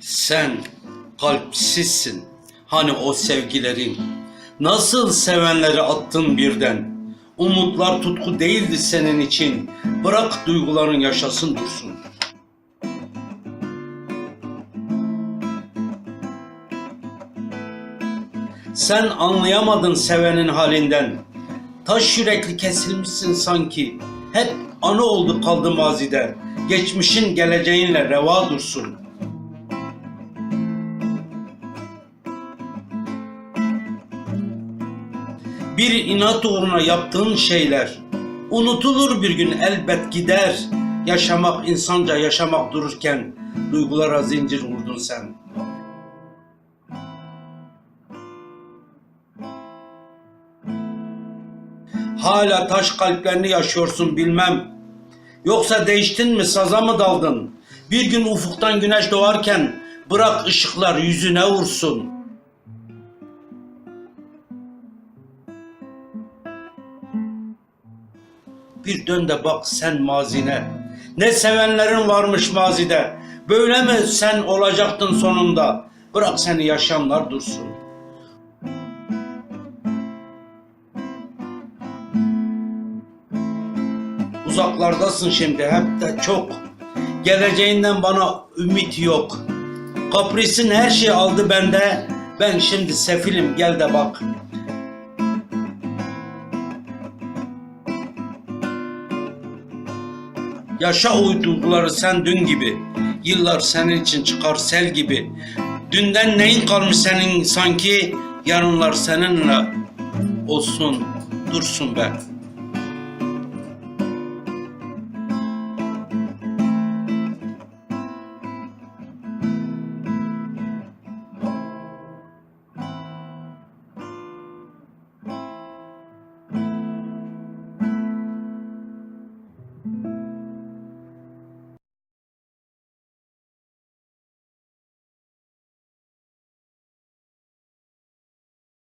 Sen kalpsizsin. Hani o sevgilerin. Nasıl sevenleri attın birden. Umutlar tutku değildi senin için. Bırak duyguların yaşasın dursun. Sen anlayamadın sevenin halinden. Taş yürekli kesilmişsin sanki. Hep anı oldu kaldı mazide. Geçmişin geleceğinle reva dursun. Bir inat uğruna yaptığın şeyler unutulur bir gün elbet gider. Yaşamak insanca yaşamak dururken duygulara zincir vurdun sen. Hala taş kalplerini yaşıyorsun bilmem. Yoksa değiştin mi saza mı daldın? Bir gün ufuktan güneş doğarken bırak ışıklar yüzüne vursun. Bir dön de bak sen mazine. Ne sevenlerin varmış mazide. Böyle mi sen olacaktın sonunda? Bırak seni yaşamlar dursun. Uzaklardasın şimdi hep de çok. Geleceğinden bana ümit yok. Kaprisin her şeyi aldı bende. Ben şimdi sefilim gel de bak. Yaşa o duyguları sen dün gibi. Yıllar senin için çıkar sel gibi. Dünden neyin kalmış senin sanki yarınlar seninle olsun dursun be.